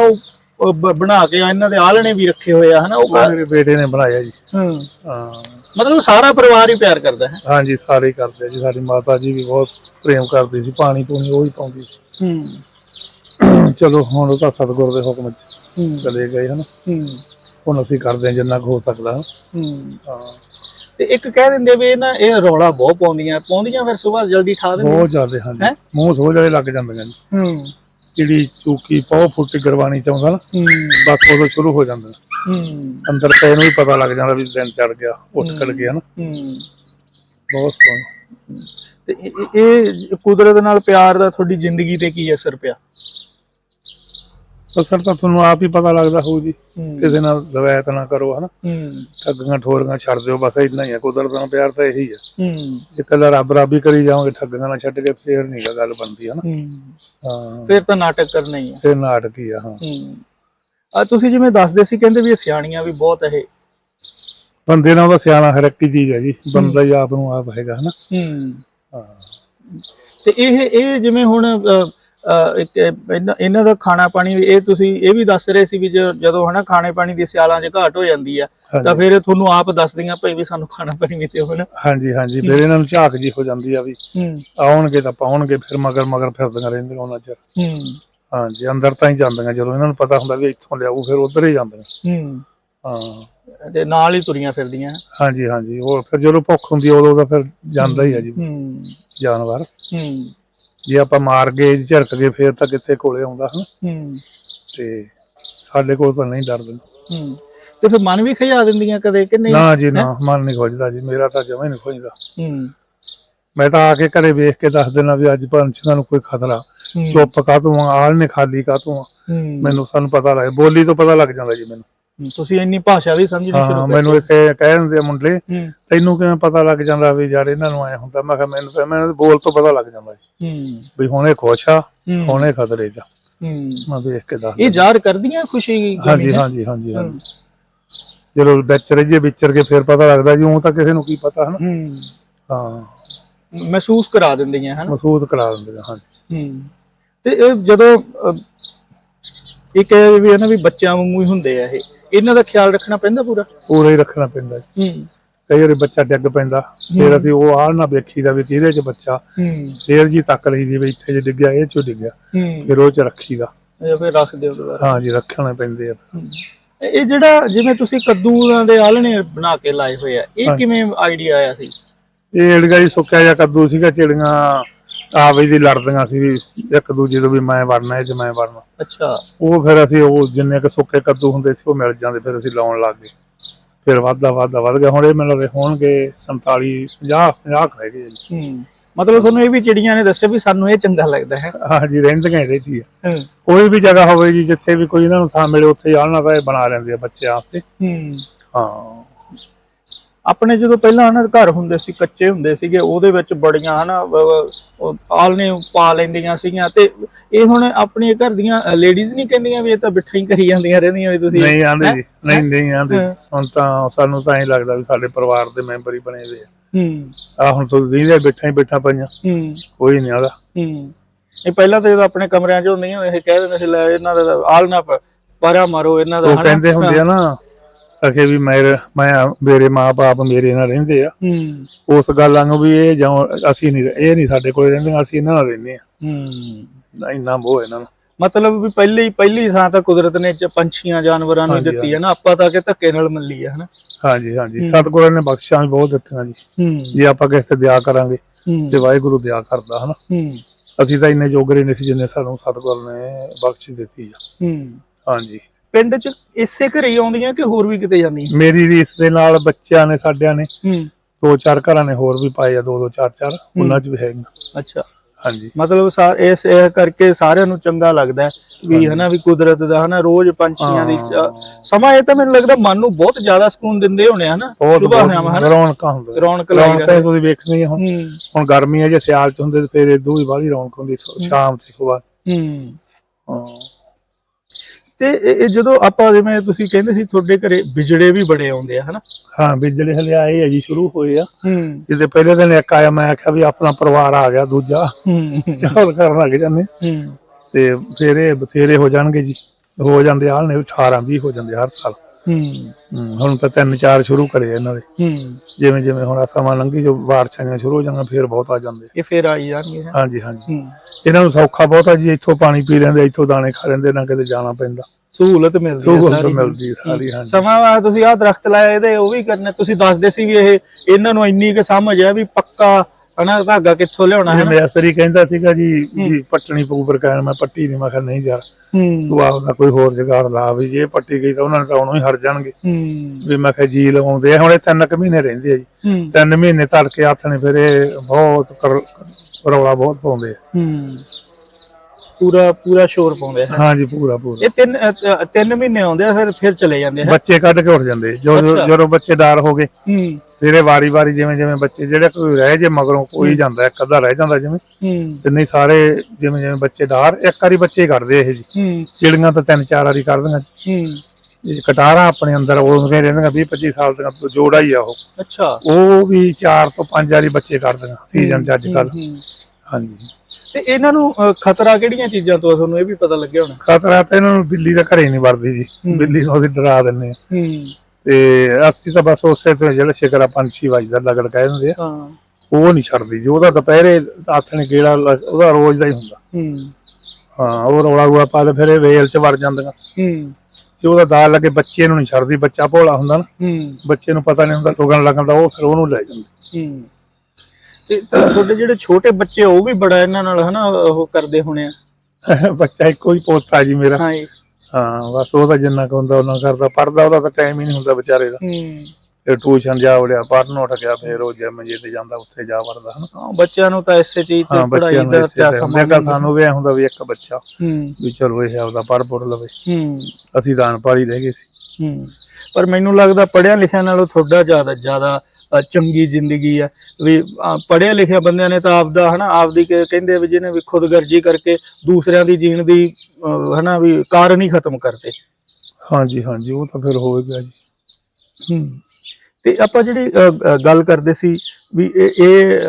[SPEAKER 2] ਉਹ ਬਣਾ ਕੇ ਇਹਨਾਂ ਦੇ ਆਲਣੇ ਵੀ ਰੱਖੇ ਹੋਏ ਆ ਹਨਾ ਉਹ
[SPEAKER 3] ਉਹ ਮੇਰੇ ਬੇਟੇ ਨੇ ਬਣਾਇਆ ਜੀ।
[SPEAKER 2] ਹੂੰ।
[SPEAKER 3] ਹਾਂ।
[SPEAKER 2] ਮਤਲਬ ਸਾਰਾ ਪਰਿਵਾਰ ਹੀ ਪਿਆਰ ਕਰਦਾ ਹੈ।
[SPEAKER 3] ਹਾਂਜੀ ਸਾਰੇ ਹੀ ਕਰਦੇ ਆ ਜੀ। ਸਾਡੀ ਮਾਤਾ ਜੀ ਵੀ ਬਹੁਤ ਪ੍ਰੇਮ ਕਰਦੀ ਸੀ। ਪਾਣੀ ਪੂਣੀ ਉਹ ਹੀ ਪਾਉਂਦੀ ਸੀ।
[SPEAKER 2] ਹੂੰ।
[SPEAKER 3] ਚਲੋ ਹੁਣ ਉਹ ਤਾਂ ਸਤਿਗੁਰ ਦੇ ਹੁਕਮ 'ਚ
[SPEAKER 2] ਹੂੰ।
[SPEAKER 3] ਚਲੇ ਗਏ ਹਨ?
[SPEAKER 2] ਹੂੰ।
[SPEAKER 3] ਹੁਣ ਅਸੀਂ ਕਰਦੇ ਹਾਂ ਜਿੰਨਾ ਕੁ ਹੋ ਸਕਦਾ।
[SPEAKER 2] ਹੂੰ।
[SPEAKER 3] ਹਾਂ।
[SPEAKER 2] ਤੇ ਇੱਕ ਕਹਿ ਦਿੰਦੇ ਵੀ ਇਹ ਨਾ ਇਹ ਰੌਲਾ ਬਹੁਤ ਪਾਉਂਦੀਆਂ। ਪਾਉਂਦੀਆਂ ਫਿਰ ਸਵੇਰ ਜਲਦੀ ਠਾ ਦਿੰਦੀਆਂ।
[SPEAKER 3] ਬਹੁਤ ਜ਼ਿਆਦਾ ਹਾਂਜੀ।
[SPEAKER 2] ਹੈਂ?
[SPEAKER 3] ਮੂੰਹ ਸੋ ਜਾਲੇ ਲੱਗ ਜਾਂਦੀਆਂ ਜੀ
[SPEAKER 2] ਹੂੰ।
[SPEAKER 3] ਜਿਹੜੀ ਚੂਕੀ ਪਾਉ ਫੁੱਟੀ ਗਰਵਾਣੀ ਚਾਹੁੰਦਾ ਨਾ
[SPEAKER 2] ਹੂੰ।
[SPEAKER 3] ਬਸ ਉਦੋਂ ਸ਼ੁਰੂ ਹੋ ਜਾਂਦਾ।
[SPEAKER 2] ਹੂੰ।
[SPEAKER 3] ਅੰਦਰ ਪੈ ਨੂੰ ਵੀ ਪਤਾ ਲੱਗ ਜਾਂਦਾ ਵੀ ਦਿਨ ਚੜ ਗਿਆ ਉੱਠ ਖੜ ਗਿਆ ਨਾ।
[SPEAKER 2] ਹੂੰ।
[SPEAKER 3] ਬਹੁਤ ਸੋਹਣਾ।
[SPEAKER 2] ਤੇ ਇਹ- ਕੁਦਰਤ ਨਾਲ ਪਿਆਰ ਦਾ ਤੁਹਾਡੀ ਜ਼ਿੰਦਗੀ ਤੇ ਕੀ ਅਸਰ ਪਿਆ?
[SPEAKER 3] ਅਸਰ ਤਾਂ ਤੁਹਾਨੂੰ ਆਪ ਹੀ ਪਤਾ ਲੱਗਦਾ ਹੋਊ ਜੀ। ਕਿਸੇ ਨਾਲ ਲਵੈਤ ਨਾ ਕਰੋ ਹਨਾ।
[SPEAKER 2] ਹੂੰ।
[SPEAKER 3] ਠੱਗੀਆਂ ਠੋਰੀਆਂ ਛੱਡ ਦਿਓ ਬਸ ਇੰਨਾ ਹੀ ਆ। ਕੁਦਰਤ ਨਾਲ ਪਿਆਰ ਤਾਂ ਇਹੀ ਆ।
[SPEAKER 2] ਹੂੰ।
[SPEAKER 3] ਜੇ ਕੱਲਾ ਰੱਬ ਰੱਬ ਹੀ ਕਰੀ ਜਾਓਗੇ ਠੱਗੀਆਂ ਨਾਲ ਛੱਡ ਕੇ ਫੇਰ ਨਹੀਂ ਗਾ ਗੱਲ ਬਣਦੀ ਹਨਾ।
[SPEAKER 2] ਹੂੰ।
[SPEAKER 3] ਹਾਂ।
[SPEAKER 2] ਫਿਰ ਤਾਂ ਨਾਟਕ ਕਰਨਾ ਹੀ ਹੈ
[SPEAKER 3] ਫੇਰ ਨਾਟਕ ਹੀ ਆ ਹਾਂ।
[SPEAKER 2] ਹੂੰ। ਆ ਤੁਸੀਂ ਜਿਵੇਂ ਦੱਸਦੇ ਸੀ ਕਹਿੰਦੇ ਵੀ ਇਹ ਸਿਆਣੀਆਂ ਵੀ ਬਹੁਤ ਇਹ।
[SPEAKER 3] ਬੰਦੇ ਨਾਲ ਉਹਦਾ ਸਿਆਣਾ ਹਰ ਇੱਕ ਹੀ ਚੀਜ਼ ਹੈ ਜੀ ਬੰਦਾ ਹੀ ਆਪ ਨੂੰ ਆਪ ਹੈਗਾ ਹਨਾ?
[SPEAKER 2] ਹੂੰ।
[SPEAKER 3] ਹਾਂ।
[SPEAKER 2] ਤੇ ਇਹ ਇਹ ਜਿਵੇਂ ਹੁਣ ਇਹਨਾਂ- ਦਾ ਖਾਣਾ ਪਾਣੀ ਇਹ ਤੁਸੀਂ ਇਹ ਵੀ ਦੱਸ ਰਹੇ ਸੀ ਵੀ ਜਦੋਂ ਹਨਾ ਖਾਣੇ ਪਾਣੀ ਦੀ ਸਿਆਲਾਂ 'ਚ ਘਾਟ ਹੋ ਜਾਂਦੀ ਆ ਤਾਂ ਫਿਰ ਤੁਹਾਨੂੰ ਆਪ ਦੱਸਦੀਆਂ ਭਾਈ ਵੀ ਸਾਨੂੰ ਖਾਣਾ ਪਾਣੀ ਵੀ ਤੇ ਹੁਣ
[SPEAKER 3] ਹਾਂਜੀ ਹਾਂਜੀ। ਫਿਰ ਇਹਨਾਂ ਨੂੰ ਝਾਕ ਜੀ ਹੋ ਜਾਂਦੀ ਆ ਵੀ ਆਉਣਗੇ ਤਾਂ ਪਾਉਣਗੇ ਫਿਰ ਮਗਰ ਮਗਰ ਫਿਰਦੀਆਂ ਰਹਿੰਦੀਆਂ ਉਹਨਾਂ ਚਿਰ
[SPEAKER 2] ਹੂੰ।
[SPEAKER 3] ਹਾਂਜੀ ਅੰਦਰ ਤਾਂ ਹੀ ਜਾਂਦੀਆਂ ਜਦੋਂ ਇਹਨਾਂ ਨੂੰ ਪਤਾ ਹੁੰਦਾ ਵੀ ਇੱਥੋਂ ਲਿਆਊ ਫਿਰ ਉਧਰ ਹੀ ਜਾਂਦੀਆਂ।
[SPEAKER 2] ਹੂੰ।
[SPEAKER 3] ਹਾਂ।
[SPEAKER 2] ਤੇ ਨਾਲ ਹੀ ਤੁਰੀਆਂ ਫਿਰਦੀਆਂ।
[SPEAKER 3] ਹਾਂਜੀ ਹਾਂਜੀ ਉਹ ਫਿਰ ਜਦੋਂ ਭੁੱਖ ਹੁੰਦੀ ਆ ਉਦੋਂ ਤਾਂ ਫਿਰ ਜਾਂਦਾ ਹੀ ਆ ਜੀ।
[SPEAKER 2] ਹੂੰ।
[SPEAKER 3] ਜਾਨਵਰ।
[SPEAKER 2] ਹੂੰ।
[SPEAKER 3] ਜੇ ਆਪਾਂ ਮਾਰ ਗਏ ਝਰਕ ਗਏ ਫਿਰ ਤਾਂ ਕਿੱਥੇ ਕੋਲੇ ਆਉਂਦਾ ਹਨ?
[SPEAKER 2] ਹੂੰ।
[SPEAKER 3] ਤੇ ਸਾਡੇ ਕੋਲ ਤਾਂ ਨਹੀਂ ਡਰਦੇ।
[SPEAKER 2] ਹੂੰ। ਤੇ ਫਿਰ ਮਨ ਵੀ ਖਿਜਾ ਦਿੰਦੀਆਂ ਕਦੇ ਕਿ ਨਹੀਂ?
[SPEAKER 3] ਨਾ ਜੀ ਨਾ ਮਨ ਨਹੀਂ ਖੋਜਦਾ ਜੀ ਮੇਰਾ ਤਾਂ ਜਮਾ ਹੀ ਨਹੀਂ ਖੋਜਦਾ।
[SPEAKER 2] ਹੂੰ।
[SPEAKER 3] ਮੈਂ ਤਾਂ ਆ ਕੇ ਘਰੇ ਵੇਖ ਕੇ ਦੱਸ ਦੇਣਾ ਵੀ ਅੱਜ ਪੰਛੀਆਂ ਨੂੰ ਕੋਈ ਖਤਰਾ। ਚੁੱਪ ਕਾਤੋਂ ਆ ਆਲ ਨੇ ਖਾਲੀ ਕਾਤੋਂ ਆ।
[SPEAKER 2] ਹੂੰ,
[SPEAKER 3] ਮੈਨੂੰ ਸਾਨੂੰ ਪਤਾ ਲੱਗ ਬੋਲੀ ਤੋਂ ਪਤਾ ਲੱਗ ਜਾਂਦਾ ਜੀ ਮੈਨੂੰ।
[SPEAKER 2] ਤੁਸੀਂ ਇੰਨੀ ਭਾਸ਼ਾ ਵੀ ਸਮਝਣੀ ਸ਼ੁਰੂ ਕਰ
[SPEAKER 3] ਮੈਨੂੰ ਇਸੇ ਕਹਿ ਦਿੰਦੇ ਆ ਮੁੰਡੇ ਤੈਨੂੰ ਕਿਵੇਂ ਪਤਾ ਲੱਗ ਜਾਂਦਾ ਵੀ ਯਾਰ ਇਹਨਾਂ ਨੂੰ ਐ ਹੁੰਦਾ? ਮੈਂ ਕਿਹਾ ਮੈਨੂੰ ਤਾਂ ਮੈਨੂੰ ਬੋਲ ਤੋਂ ਪਤਾ ਲੱਗ ਜਾਂਦਾ ਜੀ। ਵੀ ਹੁਣੇ ਖੁਸ਼ ਆ ਹੁਣੇ ਖਤਰੇ 'ਚ ਮੈਂ ਵੇਖ ਕੇ ਦੱਸ
[SPEAKER 2] ਇਹ ਜ਼ਾਹਰ ਕਰਦੀਆਂ ਖੁਸ਼ੀ
[SPEAKER 3] ਹਾਂਜੀ? ਹਾਂਜੀ ਹਾਂਜੀ ਹਾਂਜੀ। ਜਦੋਂ ਵਿਚਰ ਜੇ ਵਿਚਰ ਕੇ ਫਿਰ ਪਤਾ ਲੱਗਦਾ ਜੀ ਉਹ ਤਾਂ ਕਿਸੇ ਨੂੰ ਕੀ ਪਤਾ ਹਨਾ?
[SPEAKER 2] ਹਾਂ। ਮਹਿਸੂਸ ਕਰਾ ਦਿੰਦੀਆਂ ਹਨ?
[SPEAKER 3] ਮਹਿਸੂਸ ਕਰਾ ਦਿੰਦੇ ਆ, ਹਾਂਜੀ।
[SPEAKER 2] ਹੂੰ। ਤੇ ਇਹ ਜਦੋਂ ਇਹ ਕਹੇ ਵੀ ਹੈ ਨਾ ਵੀ ਬੱਚਿਆਂ ਵਾਂਗੂ ਹੀ ਹੁੰਦੇ ਆ ਇਹ। ਇਹਨਾਂ ਦਾ ਖਿਆਲ ਰੱਖਣਾ ਪੈਂਦਾ ਪੂਰਾ?
[SPEAKER 3] ਪੂਰਾ ਹੀ ਰੱਖਣਾ ਪੈਂਦਾ।
[SPEAKER 2] ਹੂੰ।
[SPEAKER 3] ਕਈ ਵਾਰੀ ਬੱਚਾ ਡਿੱਗ ਪੈਂਦਾ ਫਿਰ ਅਸੀਂ ਉਹ ਆਹ ਨਾ ਵੇਖੀਦਾ ਵੀ ਕਿਹਦੇ 'ਚ ਬੱਚਾ।
[SPEAKER 2] ਹੂੰ।
[SPEAKER 3] ਫੇਰ ਜੀ ਤੱਕ ਲਈ ਦੀ ਵੀ ਇੱਥੇ ਜੇ ਡਿੱਗਿਆ ਇਹ 'ਚੋਂ ਡਿੱਗਿਆ।
[SPEAKER 2] ਹੂੰ।
[SPEAKER 3] ਫਿਰ ਉਹ 'ਚ ਰੱਖੀਦਾ।
[SPEAKER 2] ਫਿਰ ਰੱਖ ਦਿਓ ਦੁਬਾਰਾ।
[SPEAKER 3] ਹਾਂ ਜੀ ਰੱਖਣੇ ਪੈਂਦੇ ਆ।
[SPEAKER 2] ਇਹ ਜਿਹੜਾ ਜਿਵੇਂ ਤੁਸੀਂ ਕੱਦੂਆਂ ਦੇ ਆਲਣੇ ਬਣਾ ਕੇ ਲਾਏ ਹੋਏ ਆ ਇਹ। ਕਿਵੇਂ ਆਈਡੀਆ ਆਇਆ ਸੀ?
[SPEAKER 3] ਇਹ ਏੜਗਾ ਜੀ ਸੁੱਕਿਆ ਜਿਹਾ ਕੱਦੂ ਸੀਗਾ ਚਿੜੀਆਂ ਆਵੇ ਦੀ ਲੜਦੀਆਂ ਸੀ ਵੀ ਇੱਕ ਦੂਜੇ ਤੋਂ ਵੀ ਮੈਂ ਵੜਨਾ ਇਹ 'ਚ ਮੈਂ ਵੜਨਾ
[SPEAKER 2] ਅੱਛਾ।
[SPEAKER 3] ਉਹ ਫਿਰ ਅਸੀਂ ਉਹ ਜਿੰਨੇ ਕ ਸੁੱਕੇ ਕੱਦੂ ਹੁੰਦੇ ਸੀ ਉਹ ਮਿਲ ਜਾਂਦੇ ਫਿਰ ਅਸੀਂ ਲਾਉਣ ਲੱਗ ਗਏ। ਫਿਰ ਵੱਧਦਾ ਵੱਧਦਾ ਵੱਧ ਗਿਆ। ਹੁਣ ਇਹ ਮੈਨੂੰ ਹੋਣਗੇ 47 50 50 ਕੁ ਹੈਗੇ ਜੀ।
[SPEAKER 2] ਹੂੰ। ਮਤਲਬ ਤੁਹਾਨੂੰ ਇਹ ਵੀ ਚਿੜੀਆਂ ਨੇ ਦੱਸਿਆ ਵੀ ਸਾਨੂੰ ਇਹ ਚੰਗਾ ਲੱਗਦਾ ਹੈ।
[SPEAKER 3] ਹਾਂ ਜੀ ਰਹਿੰਦੀਆਂ ਇਹਦੇ 'ਚ ਹੀ ਆ।
[SPEAKER 2] ਹੂੰ।
[SPEAKER 3] ਕੋਈ ਵੀ ਜਗ੍ਹਾ ਹੋਵੇ ਜੀ ਜਿੱਥੇ ਵੀ ਕੋਈ ਇਹਨਾਂ ਨੂੰ ਥਾਂ ਮਿਲੇ ਉੱਥੇ ਆਲਣਾ ਤਾਂ ਇਹ ਬਣਾ ਲੈਂਦੇ ਆ ਬੱਚਿਆਂ ਵਾਸਤੇ।
[SPEAKER 2] ਹੂੰ।
[SPEAKER 3] ਹਾਂ।
[SPEAKER 2] ਆਪਣੇ ਜਦੋਂ ਪਹਿਲਾਂ ਹਨਾ ਘਰ ਹੁੰਦੇ ਸੀ ਕੱਚੇ ਹੁੰਦੇ ਸੀਗੇ ਉਹਦੇ ਵਿੱਚ ਬੜੀਆਂ ਹਨਾ ਆਲਣੇ ਪਾ ਲੈਂਦੀਆਂ ਸੀਗੀਆਂ ਤੇ ਇਹ ਹੁਣ ਆਪਣੀਆਂ ਘਰ ਦੀਆਂ ਲੇਡੀਜ਼ ਨਹੀਂ ਕਹਿੰਦੀਆਂ ਵੀ ਇਹ ਤਾਂ ਬਿਠਾ ਹੀ ਕਰੀ ਜਾਂਦੀਆਂ ਰਹਿੰਦੀਆਂ ਵੀ ਤੁਸੀਂ
[SPEAKER 3] ਨਹੀਂ ਆਂਦੇ? ਜੀ ਨਹੀਂ ਨਹੀਂ ਆਂਦੇ। ਹੁਣ ਤਾਂ ਸਾਨੂੰ ਤਾਂ ਐਂ ਲੱਗਦਾ ਵੀ ਸਾਡੇ ਪਰਿਵਾਰ ਦੇ ਮੈਂਬਰ ਹੀ ਬਣੇ ਹੋਏ ਆ।
[SPEAKER 2] ਹੂੰ।
[SPEAKER 3] ਆ ਹੁਣ ਤੁਸੀਂ ਦੀਦੇ ਬੈਠਾ ਹੀ ਬੈਠਾ ਪਈਆਂ।
[SPEAKER 2] ਹੂੰ।
[SPEAKER 3] ਕੋਈ ਨਹੀਂ ਆਦਾ
[SPEAKER 2] ਹੂੰ। ਇਹ ਪਹਿਲਾਂ ਤਾਂ ਜਦੋਂ ਆਪਣੇ ਕਮਰਿਆਂ 'ਚ ਹੁੰਦੀਆਂ ਇਹ ਕਹਿ ਦਿੰਦੇ ਸੀ ਲੈ ਇਹਨਾਂ ਦਾ ਤਾਂ ਪ- ਪਰਾਂ ਮਾਰੋ ਇਹਨਾਂ ਦਾ
[SPEAKER 3] ਉਹ? ਕਹਿੰਦੇ ਹੁੰਦੇ ਆ ਨਾ ਅਖੇ ਵੀ ਮੇਰੇ ਮੈਂ ਮੇਰੇ ਮਾਪੇ ਮੇਰੇ ਨਾਲ ਰਹਿੰਦੇ ਆ।
[SPEAKER 2] ਹੂੰ।
[SPEAKER 3] ਉਸ ਗੱਲ ਵਾਂਗੂ ਵੀ ਇਹ ਜਾਂ ਅਸੀਂ ਨਹੀਂ ਇਹ ਨਹੀਂ ਸਾਡੇ ਕੋਲ ਰਹਿੰਦੇ ਅਸੀਂ ਇਹਨਾਂ ਨਾਲ ਰਹਿੰਦੇ ਆ।
[SPEAKER 2] ਹੂੰ।
[SPEAKER 3] ਇੰਨਾ ਮੋਹ ਇਹਨਾਂ ਨੂੰ।
[SPEAKER 2] ਮਤਲਬ ਵੀ ਪਹਿਲੀ ਪਹਿਲੀ ਥਾਂ ਤਾਂ ਕੁਦਰਤ ਨੇ ਚ ਪੰਛੀਆਂ ਜਾਨਵਰਾਂ ਨੂੰ ਦਿੱਤੀ ਹੈ ਨਾ। ਆਪਾਂ ਤਾਂ ਕਿ ਧੱਕੇ ਨਾਲ ਮੱਲੀ ਹੈ ਹਨਾ?
[SPEAKER 3] ਹਾਂਜੀ ਹਾਂਜੀ। ਸਤਿਗੁਰਾਂ ਨੇ ਬਖਸ਼ਾਂ ਵੀ ਬਹੁਤ ਦਿੱਤੀਆਂ ਜੀ।
[SPEAKER 2] ਹੂੰ।
[SPEAKER 3] ਜੇ ਆਪਾਂ ਕਿਸੇ ਤੇ ਦਇਆ ਕਰਾਂਗੇ ਤੇ ਵਾਹਿਗੁਰੂ ਦਇਆ ਕਰਦਾ ਹਨਾ?
[SPEAKER 2] ਹੂੰ।
[SPEAKER 3] ਅਸੀਂ ਤਾਂ ਇੰਨੇ ਜੋਗਰੇ ਨਹੀਂ ਸੀ ਜਿੰਨੇ ਸਾਨੂੰ ਸਤਿਗੁਰ ਨੇ ਬਖਸ਼ ਦਿੱਤੀ ਆ।
[SPEAKER 2] ਹੂੰ।
[SPEAKER 3] ਹਾਂਜੀ।
[SPEAKER 2] ਪਿੰਡ ਚ ਇਸੇ ਘਰੇ ਹੀ ਆਉਂਦੀਆਂ ਕਿ ਹੋਰ ਵੀ ਕਿਤੇ ਜਾਂਦੀਆਂ?
[SPEAKER 3] ਮੇਰੀ ਰੀਸ ਦੇ ਨਾਲ ਬੱਚਿਆਂ ਨੇ ਸਾਡਿਆਂ ਨੇ
[SPEAKER 2] ਹੂੰ।
[SPEAKER 3] ਦੋ ਚਾਰ ਘਰਾਂ ਨੇ ਹੋਰ ਵੀ ਪਾਏ ਆ ਦੋ ਦੋ ਚਾਰ ਚਾਰ ਉਹਨਾਂ 'ਚ ਵੀ ਹੈਗੀਆਂ।
[SPEAKER 2] ਅੱਛਾ।
[SPEAKER 3] ਹਾਂਜੀ।
[SPEAKER 2] ਮਤਲਬ ਸਾ- ਇਸ ਇਹ ਕਰਕੇ ਸਾਰਿਆਂ ਨੂੰ ਚੰਗਾ ਲੱਗਦਾ ਹੈ ਵੀ ਹਨਾ ਵੀ ਕੁਦਰਤ ਦਾ ਹਨਾ ਰੋਜ਼ ਪੰਛੀਆਂ ਦੀ ਚ-। ਸਮਾਂ ਇਹ ਤਾਂ ਮੈਨੂੰ ਲੱਗਦਾ ਮਨ ਨੂੰ ਬਹੁਤ ਜ਼ਿਆਦਾ ਸਕੂਨ ਦਿੰਦੇ ਹੋਣੇ ਹਨਾ
[SPEAKER 3] ਬਹੁਤ
[SPEAKER 2] ਸੁਬਾਹ ਸ਼ਾਮ ਹਨਾ।
[SPEAKER 3] ਰੌਣਕਾਂ ਹੁੰਦੀਆਂ।
[SPEAKER 2] ਰੌਣਕ ਰਹਿੰਦੀ
[SPEAKER 3] ਤੁਸੀਂ ਵੇਖਣੀ ਹੁਣ
[SPEAKER 2] ਹੂੰ।
[SPEAKER 3] ਹੁਣ ਗਰਮੀ ਹੈ ਜੇ ਸਿਆਲ ਚ ਹੁੰਦੇ ਤੇ ਫਿਰ ਇਦੋਂ ਹੀ ਬਾਹਲੀ ਰੌਣਕ ਹੁੰਦੀ ਸ- ਸ਼ਾਮ ਤੇ ਸਵੇਰ
[SPEAKER 2] ਹੂੰ।
[SPEAKER 3] ਹਾਂ।
[SPEAKER 2] ਤੇ ਇਹ ਜਦੋਂ ਆਪਾਂ ਜਿਵੇਂ ਤੁਸੀਂ ਕਹਿੰਦੇ ਸੀ ਤੁਹਾਡੇ ਘਰੇ ਵਿਜੜੇ ਵੀ ਬੜੇ ਆਉਂਦੇ ਆ ਹਨਾ?
[SPEAKER 3] ਹਾਂ ਬਿਜਲੀ ਹਲੇ ਆਏ ਆ ਜੀ ਸ਼ੁਰੂ ਹੋਏ ਆ।
[SPEAKER 2] ਹੂੰ।
[SPEAKER 3] ਜਿਹਦੇ ਪਹਿਲੇ ਦਿਨ ਇੱਕ ਆਇਆ ਮੈਂ ਆਖਿਆ ਵੀ ਆਪਣਾ ਪਰਿਵਾਰ ਆ ਗਿਆ ਦੂਜਾ
[SPEAKER 2] ਹੂੰ।
[SPEAKER 3] ਚਾਲ ਕਰਨ ਲੱਗ ਜਾਂਦੇ।
[SPEAKER 2] ਹੂੰ।
[SPEAKER 3] ਤੇ ਫਿਰ ਇਹ ਬਥੇਰੇ ਹੋ ਜਾਣਗੇ ਜੀ। ਹੋ ਜਾਂਦੇ ਹਾਲ ਨੇ 18 20 ਹੋ ਜਾਂਦੇ ਹਰ ਸਾਲ।
[SPEAKER 2] ਹੂੰ
[SPEAKER 3] ਹੁਣ ਤਾਂ ਤਿੰਨ ਚਾਰ ਸ਼ੁਰੂ ਕਰੇ ਆ ਇਹਨਾਂ ਦੇ।
[SPEAKER 2] ਹੂੰ।
[SPEAKER 3] ਜਿਵੇਂ ਜਿਵੇਂ ਹੁਣ ਸਮਾਂ ਲੰਘੀ ਜੋ ਬਾਰਿਸ਼ਾਂ ਸ਼ੁਰੂ ਹੋ ਜਾਂਦੀਆਂ ਫਿਰ ਬਹੁਤ ਆ ਜਾਂਦੇ।
[SPEAKER 2] ਇਹ ਫੇਰ ਆਈ ਜਾਣਗੇ।
[SPEAKER 3] ਹਾਂਜੀ ਹਾਂਜੀ। ਇਹਨਾਂ ਨੂੰ ਸੌਖਾ ਬਹੁਤ ਆ ਜੀ ਇੱਥੋਂ ਪਾਣੀ ਪੀ ਲੈਂਦੇ ਇੱਥੋਂ ਦਾਣੇ ਖਾ ਲੈਂਦੇ ਨਾ ਕਿਤੇ ਜਾਣਾ ਪੈਂਦਾ।
[SPEAKER 2] ਸਹੂਲਤ ਮਿਲਦੀ ਹੈ
[SPEAKER 3] ਸਹੂਲਤ। ਮਿਲਦੀ ਸਾਰੀ ਹਾਂਜੀ।
[SPEAKER 2] ਸਮਾਂ ਆ ਤੁਸੀਂ ਆਹ ਦਰਖਤ ਲਾਏ ਇਹਦੇ ਉਹ ਵੀ ਕਰਨੇ ਤੁਸੀਂ ਦੱਸਦੇ ਸੀ ਵੀ ਇਹ ਇਹਨਾਂ ਨੂੰ ਇੰਨੀ ਕੁ ਸਮਝ ਹੈ ਵੀ ਪੱਕਾ ਹਨਾ ਧਾਗਾ ਕਿੱਥੋਂ ਲਿਆਉਣਾ ਹੈ
[SPEAKER 3] ਜਿਵੇਂ ਅਸਰੀ ਕਹਿੰਦਾ ਸੀਗਾ ਜੀ ਜੀ ਪੱਟਣੀ ਪਊ ਪਰ ਕਹਿਣ ਮੈਂ ਪੱਟੀ ਨਹੀਂ ਮੈਂ ਕਿਹਾ ਨਹੀਂ ਯਾਰ।
[SPEAKER 2] ਹੂੰ।
[SPEAKER 3] ਤੂੰ ਆਪਦਾ ਕੋਈ ਹੋਰ ਜਗਾਰ ਲਾ ਵੀ ਜੇ ਪੱਟੀ ਗਈ ਤਾਂ ਉਹਨਾਂ ਨੇ ਤਾਂ ਉਹਨੂੰ ਹੀ ਹਟ ਜਾਣਗੇ।
[SPEAKER 2] ਹੂੰ।
[SPEAKER 3] ਵੀ ਮੈਂ ਕਿਹਾ ਜੀ ਲਵਾਉਂਦੇ ਆ ਹੁਣ ਇਹ ਤਿੰਨ ਕੁ ਮਹੀਨੇ ਰਹਿੰਦੇ ਆ ਜੀ। ਤਿੰਨ ਮਹੀਨੇ ਤੜ ਕੇ ਹੱਥ ਨੇ ਫਿਰ ਇਹ ਬਹੁਤ ਰੌਲਾ ਬਹੁਤ ਪਾਉਂਦੇ ਆ।
[SPEAKER 2] ਹੂੰ। ਪੂਰਾ ਪੂਰਾ ਸ਼ੋਰ ਪਾਉਂਦੇ ਆ।
[SPEAKER 3] ਹਾਂਜੀ ਪੂਰਾ ਪੂਰਾ।
[SPEAKER 2] ਇਹ ਤਿੰਨ ਅ, ਤਿੰਨ ਮਹੀਨੇ ਆਉਂਦੇ ਆ ਫਿਰ ਫਿਰ ਚਲੇ ਜਾਂਦੇ ਆ।
[SPEAKER 3] ਬੱਚੇ ਕੱਢ ਕੇ ਉੱਠ ਜਾਂਦੇ। ਜੋ ਜੋ-
[SPEAKER 2] ਅੱਛਾ।
[SPEAKER 3] ਜਦੋਂ ਬੱਚੇ ਡਰ ਹੋ ਗਏ
[SPEAKER 2] ਹੂੰ।
[SPEAKER 3] ਇਹ ਵਾਰੀ ਵਾਰੀ ਜਿਵੇਂ ਜਿਵੇਂ ਬੱਚੇ ਜਿਹੜੇ ਕੋਈ ਰਹਿ ਜੇ ਮਗਰੋਂ ਕੋਈ ਜਾਂਦਾ ਇੱਕ ਅੱਧਾ ਰਹਿ ਜਾਂਦਾ ਜਿਵੇਂ
[SPEAKER 2] ਹੂੰ।
[SPEAKER 3] ਤੇ ਨਹੀਂ ਸਾਰੇ ਜਿਵੇਂ ਜਿਵੇਂ ਬੱਚੇ ਡਾਰ ਇੱਕ ਵਾਰੀ ਬੱਚੇ ਕੱਢਦੇ ਇਹ ਜੀ।
[SPEAKER 2] ਹੂੰ।
[SPEAKER 3] ਚਿੜੀਆਂ ਤਾਂ ਤਿੰਨ ਚਾਰ ਵਾਰੀ ਕੱਢਦੀਆਂ
[SPEAKER 2] ਹੂੰ।
[SPEAKER 3] ਇਹ ਕਟਾਰਾਂ ਆਪਣੇ ਅੰਦਰ ਉਹ ਕਹਿੰਦੇ ਰਹਿੰਦੀਆਂ 20 25 ਸਾਲ ਤੱਕ ਤੋਂ ਜੋੜਾ ਹੀ ਆ ਉਹ।
[SPEAKER 2] ਅੱਛਾ।
[SPEAKER 3] ਉਹ ਵੀ 4 ਤੋਂ 5 ਵਾਰੀ ਬੱਚੇ ਕੱਢਦੀਆਂ ਸੀਜ਼ਨ ਚ ਅੱਜ ਕੱਲ
[SPEAKER 2] ਹੂੰ, ਹੂੰ।
[SPEAKER 3] ਹਾਂਜੀ।
[SPEAKER 2] ਤੇ ਇਹਨਾਂ ਨੂੰ ਖਤਰਾ ਕਿਹੜੀਆਂ ਚੀਜ਼ਾਂ ਤੋਂ ਆ? ਤੁਹਾਨੂੰ ਇਹ ਵੀ ਪਤਾ ਲੱਗਿਆ ਹੋਣਾ?
[SPEAKER 3] ਖਤਰਾ ਤਾਂ ਇਹਨਾਂ ਨੂੰ ਬਿੱਲੀ ਦਾ ਘਰੇ ਨਹੀਂ ਵੜਦੀ ਜੀ। ਬਿੱਲੀ ਨੂੰ ਅਸੀਂ ਡਰਾ ਦਿੰਦੇ ਆ
[SPEAKER 2] ਹੂੰ।
[SPEAKER 3] ਤੇ ਅਸੀਂ ਤਾਂ ਬਸ ਉਸੇ ਤੋਂ ਜਿਹੜਾ ਸ਼ਿਕਰਾ ਪੰਛੀ ਵੱਜਦਾ ਲਗੜ ਕਹਿ ਦਿੰਦੇ ਆ।
[SPEAKER 2] ਹਾਂ।
[SPEAKER 3] ਉਹ ਨਹੀਂ ਛੱਡਦੀ ਜੀ। ਉਹਦਾ ਦੁਪਹਿਰੇ ਹੱਥ ਨੇ ਗੇੜਾ ਲ- ਉਹਦਾ ਰੋਜ਼ ਦਾ ਹੀ ਹੁੰਦਾ।
[SPEAKER 2] ਹੂੰ।
[SPEAKER 3] ਹਾਂ ਉਹ ਰੌਲਾ ਰੂਲਾ ਪਾ ਦੇ ਫਿਰ ਇਹ ਵੇਲ ਚ ਵੜ ਜਾਂਦੀਆਂ।
[SPEAKER 2] ਹੂੰ।
[SPEAKER 3] ਤੇ ਉਹਦਾ ਦਾਲ ਲੱਗੇ ਬੱਚੇ ਨੂੰ ਨਹੀਂ ਛੱਡਦੀ। ਬੱਚਾ ਭੋਲਾ ਹੁੰਦਾ ਨਾ।
[SPEAKER 2] ਹੂੰ।
[SPEAKER 3] ਬੱਚੇ ਨੂੰ ਪਤਾ ਨਹੀਂ ਹੁੰਦਾ ਟੁਗਣ ਲੱਗਦਾ ਉਹ ਫਿਰ ਉਹਨੂੰ ਲੈ ਜਾਂਦੀ।
[SPEAKER 2] ਹੂੰ। ਤੇ ਤੁਹਾਡੇ ਜਿਹੜੇ ਛੋਟੇ ਬੱਚੇ ਉਹ ਵੀ ਬੜਾ ਇਹਨਾਂ ਨਾਲ ਹਨਾ ਉਹ ਕਰਦੇ ਹੋਣੇ ਆ।
[SPEAKER 3] ਬੱਚਾ ਇੱਕੋ ਹੀ ਪੋਤਾ ਜੀ ਮੇਰਾ।
[SPEAKER 2] ਹਾਂ
[SPEAKER 3] ਹਾਂ ਬਸ ਉਹ ਤਾਂ ਜਿੰਨਾ ਕੁ ਹੁੰਦਾ ਉਹਨਾਂ ਕਰਦਾ। ਪੜਦਾ ਉਹਦਾ ਤਾਂ ਟਾਈਮ ਹੀ ਨਹੀਂ ਹੁੰਦਾ ਵਿਚਾਰੇ ਦਾ।
[SPEAKER 2] ਹੂੰ।
[SPEAKER 3] ਫਿਰ ਟਿਊਸ਼ਨ ਜਾ ਵੜਿਆ ਪੜਨ ਉੱਠ ਗਿਆ ਫਿਰ ਉਹ ਜਿਮ ਜੇ ਤੇ ਜਾਂਦਾ ਉੱਥੇ ਜਾ ਵੜਦਾ ਹਨਾ।
[SPEAKER 2] ਹਾਂ ਬੱਚਿਆਂ ਨੂੰ ਤਾਂ ਇਸੇ ਚੀਜ਼ ਤੇ
[SPEAKER 3] ਨੂੰ
[SPEAKER 2] ਦਾ ਸਮਾਂ
[SPEAKER 3] ਦੇਖਾ ਸਾਨੂੰ ਵੀ ਹੁੰਦਾ ਵੀ ਇੱਕ ਬੱਚਾ
[SPEAKER 2] ਹੂੰ।
[SPEAKER 3] ਵੀ ਚਲੋ ਇਹ ਆਪਦਾ ਪੜ ਪੁੜ ਲਵੇ।
[SPEAKER 2] ਹੂੰ।
[SPEAKER 3] ਅਸੀਂ ਤਾਂ ਅਨਪੜ੍ਹ ਹੀ ਰਹਿ ਗਏ ਸੀ।
[SPEAKER 2] ਹੂੰ। ਪਰ ਮੈਨੂੰ ਲੱਗਦਾ ਪੜ੍ਹਿਆ ਲਿਖਿਆ ਨਾਲੋਂ ਤੁਹਾਡਾ ਜ਼ਿਆਦਾ ਜ਼ਿਆਦਾ ਚੰਗੀ ਜ਼ਿੰਦਗੀ ਹੈ ਵੀ ਪੜ੍ਹਿਆ ਲਿਖਿਆ ਬੰਦਿਆਂ ਨੇ ਤਾਂ ਆਪਦਾ ਹਨਾ ਆਪਦੀ ਕਹਿੰਦੇ ਆ ਵੀ ਜਿਹਨੇ ਵੀ ਖੁਦਗਰਜੀ ਕਰਕੇ ਦੂਸਰਿਆਂ ਦੀ ਜੀਣ ਦੀ ਹਨਾ ਵੀ ਕਾਰਨ ਹੀ ਖਤਮ ਕਰਤੇ।
[SPEAKER 3] ਹਾਂਜੀ ਹਾਂਜੀ ਉਹ ਤਾਂ ਫਿਰ ਹੋਵੇਗਾ ਜੀ।
[SPEAKER 2] ਹੂੰ। ਤੇ ਆਪਾਂ ਜਿਹੜੀ ਗੱਲ ਕਰਦੇ ਸੀ ਵੀ ਇਹ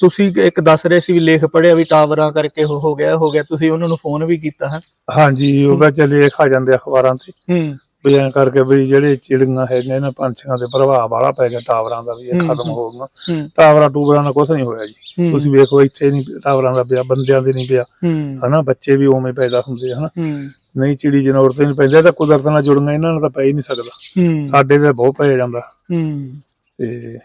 [SPEAKER 2] ਤੁਸੀਂ ਇੱਕ ਦੱਸ ਰਹੇ ਸੀ ਵੀ ਲੇਖ ਪੜਿਆ ਵੀ ਟਾਵਰਾਂ ਕਰਕੇ ਹੋ ਹੋ ਗਿਆ ਹੋ ਗਿਆ। ਤੁਸੀਂ ਉਹਨਾਂ ਨੂੰ ਫੋਨ ਵੀ ਕੀਤਾ ਹੈ?
[SPEAKER 3] ਹਾਂਜੀ ਉਹ ਵਿੱਚ ਲੇਖ ਆ ਜਾਂਦੇ ਅਖਬਾਰਾਂ ਤੇ।
[SPEAKER 2] ਹੂੰ।
[SPEAKER 3] ਵੀ ਐਂ ਕਰਕੇ ਵੀ ਜਿਹੜੇ ਚਿੜੀਆਂ ਹੈਗੀਆਂ ਇਹਨਾਂ ਪੰਛੀਆਂ ਦੇ ਪ੍ਰਭਾਵ ਵਾਲਾ ਪੈ ਗਿਆ ਟਾਵਰਾਂ ਦਾ ਵੀ ਇਹ ਖਤਮ
[SPEAKER 2] ਹੂੰ।
[SPEAKER 3] ਹੂੰ। ਟਾਵਰਾਂ ਟੂਵਰਾਂ ਦਾ ਕੁਝ ਨਹੀਂ ਹੋਇਆ ਜੀ। ਤੁਸੀਂ ਵੇਖੋ ਇੱਥੇ ਨਹੀਂ ਟਾਵਰਾਂ ਦਾ ਪਿਆ ਬੰਦਿਆਂ ਦੇ ਨਹੀਂ ਪਿਆ। ਹਨਾ ਬੱਚੇ ਵੀ ਉਵੇਂ ਪੈਦਾ ਹੁੰਦੇ ਹਨਾ। ਨਹੀਂ ਚਿੜੀ ਜਨੌਰ ਤੇ ਨਹੀਂ ਪੈਂਦੇ ਤਾਂ ਕੁਦਰਤ ਨਾਲ ਜੁੜੀਆਂ ਇਹਨਾਂ ਨਾਲ ਤਾਂ ਪੈ ਹੀ ਨਹੀਂ ਸਕਦਾ। ਸਾਡੇ ਤੇ ਬਹੁਤ ਪੈ ਜਾਂਦਾ। ਤੇ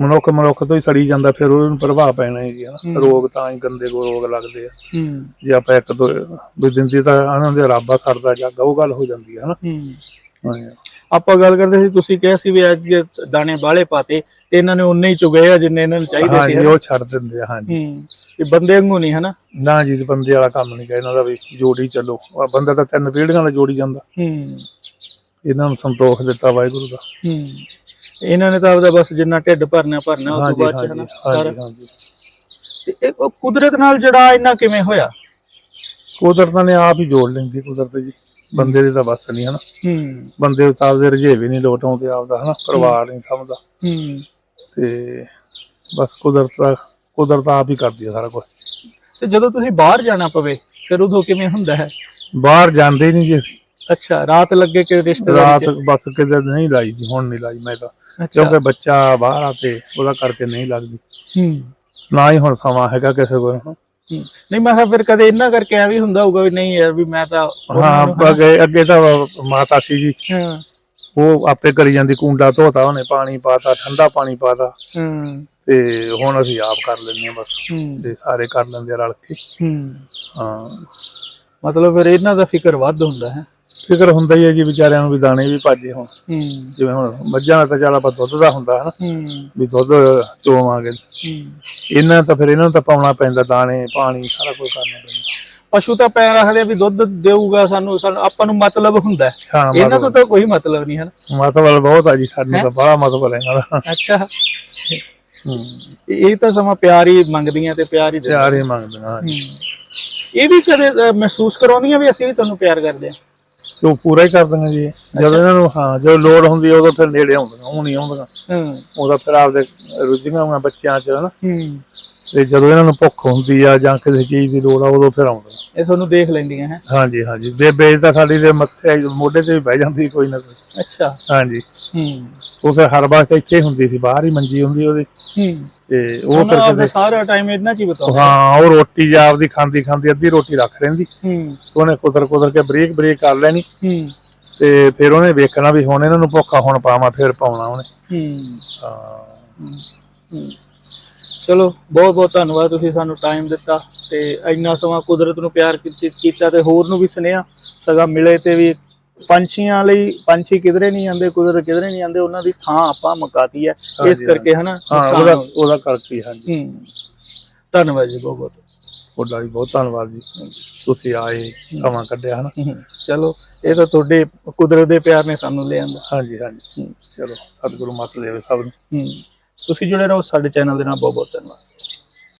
[SPEAKER 3] ਮਨੁੱਖ ਮਨੁੱਖ ਤੋਂ ਹੀ ਸੜੀ ਜਾਂਦਾ ਫਿਰ ਉਹਨੂੰ ਪ੍ਰਭਾਵ ਪੈਣਾ ਹੀ ਹਨਾ
[SPEAKER 2] ਹੂੰ।
[SPEAKER 3] ਰੋਗ ਤਾਂ ਹੀ ਗੰਦੇ ਕੋ ਰੋਗ ਲੱਗਦੇ ਆ। ਜੇ ਆਪਾਂ ਇੱਕ ਦੋ ਵੀ ਦਿੰਦੀ ਤਾਂ ਇਹਨਾਂ ਦੇ ਰੱਬਾ ਸਰਦਾ ਜੱਗ ਉਹ ਗੱਲ ਹੋ ਜਾਂਦੀ ਹੈ। ਹਨਾ।
[SPEAKER 2] ਆਪਾਂ ਗੱਲ ਕਰਦੇ ਸੀ ਤੁਸੀਂ ਕਿਹਾ ਸੀ ਵੀ ਅੱਜ ਦਾਣੇ ਬਾਲੇ ਪਾਤੇ ਤੇ ਇਹਨਾਂ ਨੇ ਉਨੇ ਹੀ ਚੁਗਏ ਆ ਜਿੰਨੇ ਇਹਨਾਂ ਨੂੰ ਚਾਹੀਦੇ ਸੀ
[SPEAKER 3] ਹਾਂਜੀ? ਉਹ ਛੱਡ ਦਿੰਦੇ ਆ ਹਾਂਜੀ
[SPEAKER 2] ਇਹ ਬੰਦੇ ਵਾਂਗੂ ਨਹੀਂ ਹਨਾ?
[SPEAKER 3] ਨਾ ਜੀ ਬੰਦੇ ਵਾਲਾ ਕੰਮ ਨਹੀਂ ਇਹਨਾਂ ਦਾ ਵੀ ਜੋੜੀ ਚੱਲੋ। ਬੰਦਾ ਤਾਂ ਤਿੰਨ ਪੀੜ੍ਹੀਆਂ ਦਾ ਜੋੜੀ ਜਾਂਦਾ।
[SPEAKER 2] ਹੂੰ।
[SPEAKER 3] ਇਹਨਾਂ ਨੂੰ ਸੰਤੋਖ ਦਿੱਤਾ ਵਾਹਿਗੁਰੂ ਦਾ।
[SPEAKER 2] ਹੂੰ। ਇਹਨਾਂ ਨੇ ਤਾਂ ਆਪਦਾ ਬਸ ਜਿੰਨਾ ਢਿੱਡ ਭਰਨਾ ਭਰਨਾ ਉਸ ਤੋਂ ਬਾਅਦ ਚ ਹਨਾ ਸਾਰਾ।
[SPEAKER 3] ਹਾਂਜੀ।
[SPEAKER 2] ਤੇ ਇਹ ਉਹ ਕੁਦਰਤ ਨਾਲ ਜੜਾ ਇੰਨਾ ਕਿਵੇਂ ਹੋਇਆ?
[SPEAKER 3] ਕੁਦਰਤ ਨੇ ਆਪ ਹੀ ਜੋੜ ਲੈਂਦੀ ਕੁਦਰਤ ਜੀ। ਬੰਦੇ ਦੇ ਤਾਂ ਬਸ ਨਹੀਂ ਹਨਾ।
[SPEAKER 2] ਹੂੰ।
[SPEAKER 3] ਬੰਦੇ ਦੇ ਤਾਂ ਆਪਦੇ ਰਜੇਵੇ ਨਹੀਂ ਲੋਟ ਆਉਂਦੇ ਆਪਦਾ ਹਨਾ ਪਰਿਵਾਰ ਨਹੀਂ ਸਮਝਦਾ।
[SPEAKER 2] ਹੂੰ।
[SPEAKER 3] ਤੇ ਬਸ ਕੁਦਰਤ ਦਾ ਕੁਦਰਤ ਆਪ ਹੀ ਕਰਦੀ ਹੈ ਸਾਰਾ ਕੁਝ
[SPEAKER 2] ਤੇ ਜਦੋਂ ਤੁਸੀਂ ਬਾਹਰ ਜਾਣਾ ਪਵੇ ਫਿਰ ਉਦੋਂ ਕਿਵੇਂ ਹੁੰਦਾ ਹੈ?
[SPEAKER 3] ਬਾਹਰ ਜਾਂਦੇ ਨਹੀਂ ਜੀ ਅਸੀਂ।
[SPEAKER 2] ਅੱਛਾ ਰਾਤ ਲੱਗੇ ਕਿ ਰਿਸ਼ਤੇਦਾਰ
[SPEAKER 3] ਰਾਤ ਬਸ ਕਿਤੇ ਨਹੀਂ ਲਾਈ ਜੀ ਹੁਣ ਨਹੀਂ ਲਾਈ ਮੈਂ ਤਾਂ। ਕਿਉਂਕਿ ਬੱਚਾ ਬਾਹਰ ਆ ਤੇ ਉਹਦਾ ਕਰਕੇ ਨਹੀਂ ਲੱਗਦੀ।
[SPEAKER 2] ਹੂੰ।
[SPEAKER 3] ਨਾ ਹੀ ਹੁਣ ਸਮਾਂ ਹੈਗਾ ਕਿਸੇ ਕੋਲ।
[SPEAKER 2] ਨਹੀਂ ਮੈਂ ਕਿਹਾ ਫਿਰ ਕਦੇ ਇਹਨਾਂ ਕਰਕੇ ਐ ਵੀ ਹੁੰਦਾ ਹੋਊਗਾ ਵੀ ਨਹੀਂ ਯਾਰ ਵੀ ਮੈਂ ਤਾਂ
[SPEAKER 3] ਹਾਂ ਅੱਗੇ ਅੱਗੇ ਤਾਂ ਮਾਤਾ ਸੀ ਜੀ।
[SPEAKER 2] ਹਾਂ।
[SPEAKER 3] ਉਹ ਆਪੇ ਕਰੀ ਜਾਂਦੀ ਕੁੰਡਾ ਧੋਤਾ ਉਹਨੇ ਪਾਣੀ ਪਾਤਾ ਠੰਡਾ ਪਾਣੀ ਪਾਤਾ।
[SPEAKER 2] ਹੂੰ।
[SPEAKER 3] ਤੇ ਹੁਣ ਅਸੀਂ ਆਪ ਕਰ ਲੈਂਦੇ ਹਾਂ ਬਸ। ਤੇ ਸਾਰੇ ਕਰ ਲੈਂਦੇ ਆ ਰਲ ਕੇ।
[SPEAKER 2] ਹੂੰ।
[SPEAKER 3] ਹਾਂ।
[SPEAKER 2] ਮਤਲਬ ਫਿਰ ਇਹਨਾਂ ਦਾ ਫਿਕਰ ਵੱਧ ਹੁੰਦਾ ਹੈ।
[SPEAKER 3] ਫਿਕਰ ਹੁੰਦਾ ਹੀ ਹੈ ਜੀ ਵਿਚਾਰਿਆਂ ਨੂੰ ਵੀ ਦਾਣੇ ਵੀ ਭਾਜੇ ਹੁਣ।
[SPEAKER 2] ਹੂੰ।
[SPEAKER 3] ਜਿਵੇਂ ਹੁਣ ਮੱਝਾਂ ਦਾ ਤਾਂ ਚੱਲ ਆਪਾਂ ਦੁੱਧ ਦਾ ਹੁੰਦਾ ਹੈ ਨਾ
[SPEAKER 2] ਹੂੰ।
[SPEAKER 3] ਵੀ ਦੁੱਧ ਚੋਵਾਂਗੇ। ਇਹਨਾਂ ਤਾਂ ਫਿਰ ਇਹਨਾਂ ਨੂੰ ਤਾਂ ਪਾਉਣਾ ਪੈਂਦਾ ਦਾਣੇ ਪਾਣੀ ਸਾਰਾ ਕੁਝ ਕਰਨਾ ਪੈਂਦਾ।
[SPEAKER 2] ਪਸ਼ੂ ਤਾਂ ਪੈਰ ਰੱਖਦੇ ਆ ਵੀ ਦੁੱਧ ਦੇਊਗਾ ਸਾਨੂੰ ਸਾਨੂੰ ਆਪਾਂ ਨੂੰ ਮਤਲਬ ਹੁੰਦਾ ਹੈ।
[SPEAKER 3] ਹਾਂ
[SPEAKER 2] ਇਹਨਾਂ ਤੋਂ ਤਾਂ ਕੋਈ ਮਤਲਬ ਨਹੀਂ ਹੈ
[SPEAKER 3] ਮਤਲਬ ਬਹੁਤ ਆ ਜੀ ਸਾਨੂੰ ਤਾਂ ਬੜਾ ਮਤਲਬ ਹੈ ਇਹਨਾਂ ਦਾ।
[SPEAKER 2] ਅੱਛਾ।
[SPEAKER 3] ਹੂੰ।
[SPEAKER 2] ਇਹ ਤਾਂ ਸਮਾਂ ਪਿਆਰ ਹੀ ਮੰਗਦੀਆਂ ਤੇ ਪਿਆਰ ਹੀ ਦਿੰਦੀਆਂ।
[SPEAKER 3] ਪਿਆਰ ਹੀ। ਹੂੰ।
[SPEAKER 2] ਇਹ ਵੀ ਕਦੇ ਮਹਿਸੂਸ ਕਰਾਉਂਦੀਆਂ ਵੀ ਅਸੀਂ ਵੀ ਤੁਹਾਨੂੰ ਪਿਆਰ ਕਰਦੇ ਹਾਂ?
[SPEAKER 3] ਤੇ ਉਹ ਪੂਰਾ ਹੀ ਕਰ ਦਿੰਦੇ ਜੀ। ਜਦੋਂ ਇਹਨਾਂ ਨੂੰ ਹਾਂ ਜਦੋਂ ਲੋੜ ਹੁੰਦੀ ਹੈ ਉਦੋਂ ਫਿਰ ਨੇੜੇ ਆਉਂਦੀਆਂ ਉਹ ਨਹੀਂ ਆਉਂਦੀਆਂ।
[SPEAKER 2] ਹੂੰ।
[SPEAKER 3] ਉਹਦਾ ਫਿਰ ਆਪਦੇ ਰੁੱਝੀਆਂ ਹੋਈਆਂ ਬੱਚਿਆਂ 'ਚ ਹਨਾ।
[SPEAKER 2] ਹੂੰ।
[SPEAKER 3] ਤੇ ਜਦੋਂ ਇਹਨਾਂ ਨੂੰ ਭੁੱਖ ਹੁੰਦੀ ਆ ਜਾਂ ਕਿਸੇ ਚੀਜ਼ ਦੀ ਲੋੜ ਆ ਉਦੋਂ ਫਿਰ ਆਉਂਦੀਆਂ
[SPEAKER 2] ਇਹ ਤੁਹਾਨੂੰ ਦੇਖ ਲੈਂਦੀਆਂ ਹੈ?
[SPEAKER 3] ਹਾਂਜੀ ਹਾਂਜੀ। ਬੇਬੇ ਤਾਂ ਸਾਡੀ ਦੇ ਮੱਥੇ ਮੋਢੇ ਤੇ ਵੀ ਬਹਿ ਜਾਂਦੀ ਕੋਈ ਨਾ ਕੋਈ।
[SPEAKER 2] ਅੱਛਾ।
[SPEAKER 3] ਹਾਂਜੀ।
[SPEAKER 2] ਹੂੰ।
[SPEAKER 3] ਉਹ ਫਿਰ ਹਰ ਵਾਰ ਇੱਥੇ ਹੁੰਦੀ ਸੀ ਬਾਹਰ ਹੀ ਮੰਜੀ ਹੁੰਦੀ ਉਹਦੀ।
[SPEAKER 2] ਹੂੰ।
[SPEAKER 3] ਤੇ ਉਹ ਫਿਰ ਕਦੇ
[SPEAKER 2] ਸਾਰਾ ਟਾਈਮ ਇਹਨਾਂ ਚ ਹੀ ਬਤਾਉਂਦਾ।
[SPEAKER 3] ਹਾਂ ਉਹ ਰੋਟੀ ਜਾਂ ਆਪਦੀ ਖਾਂਦੀ ਖਾਂਦੀ ਅੱਧੀ ਰੋਟੀ ਰੱਖ ਲੈਂਦੀ।
[SPEAKER 2] ਹੂੰ।
[SPEAKER 3] ਉਹਨੇ ਕੁਦਰ ਕੁਦਰ ਕੇ ਬਰੀਕ ਬਰੀਕ ਕਰ ਲੈਣੀ।
[SPEAKER 2] ਹੂੰ।
[SPEAKER 3] ਤੇ ਫਿਰ ਉਹਨੇ ਵੇਖਣਾ ਵੀ ਹੁਣ ਇਹਨਾਂ ਨੂੰ ਭੁੱਖਾ ਹੁਣ ਪਾਵਾਂ ਫਿਰ ਪਾਉਣਾ ਉਹਨੇ।
[SPEAKER 2] ਹੂੰ।
[SPEAKER 3] ਹਾਂ।
[SPEAKER 2] ਹੂੰ। ਚਲੋ ਬਹੁਤ ਬਹੁਤ ਧੰਨਵਾਦ ਤੁਸੀਂ ਸਾਨੂੰ ਟਾਈਮ ਦਿੱਤਾ ਤੇ ਇੰਨਾ ਸਮਾਂ ਕੁਦਰਤ ਨੂੰ ਪਿਆਰ ਕੀਤੀ- ਤੇ ਹੋਰ ਨੂੰ ਵੀ ਸੁਨੇਹਾ ਸਗਾ ਮਿਲੇ ਤੇ ਵੀ ਪੰਛੀਆਂ ਲਈ ਪੰਛੀ ਕਿਧਰੇ ਨਹੀਂ ਜਾਂਦੇ ਕੁਦਰਤ ਕਿਧਰੇ ਨਹੀਂ ਜਾਂਦੇ ਉਹਨਾਂ ਦੀ ਥਾਂ ਆਪਾਂ ਮੁਕਾਤੀ ਹੈ। ਇਸ ਕਰਕੇ ਹਨਾ
[SPEAKER 3] ਉਹਦਾ ਉਹਦਾ ਕਰਕੇ ਹਾਂਜੀ।
[SPEAKER 2] ਧੰਨਵਾਦ ਜੀ ਬਹੁਤ ਬਹੁਤ।
[SPEAKER 3] ਤੁਹਾਡਾ ਵੀ ਬਹੁਤ ਧੰਨਵਾਦ ਜੀ। ਤੁਸੀਂ ਆਏ ਸਮਾਂ ਕੱਢਿਆ ਹਨਾ।
[SPEAKER 2] ਚਲੋ ਇਹ ਤਾਂ ਤੁਹਾਡੇ ਕੁਦਰਤ ਦੇ ਪਿਆਰ ਨੇ ਸਾਨੂੰ ਲੈ ਆਂਦਾ
[SPEAKER 3] ਹਾਂਜੀ। ਹਾਂਜੀ ਚਲੋ ਸਤਿਗੁਰੂ ਮੱਤ ਦੇਵੇ ਸਭ ਨੂੰ।
[SPEAKER 2] ਤੁਸੀਂ ਜੁੜੇ ਰਹੋ ਸਾਡੇ ਚੈਨਲ ਦੇ ਨਾਲ। ਬਹੁਤ ਬਹੁਤ ਧੰਨਵਾਦ।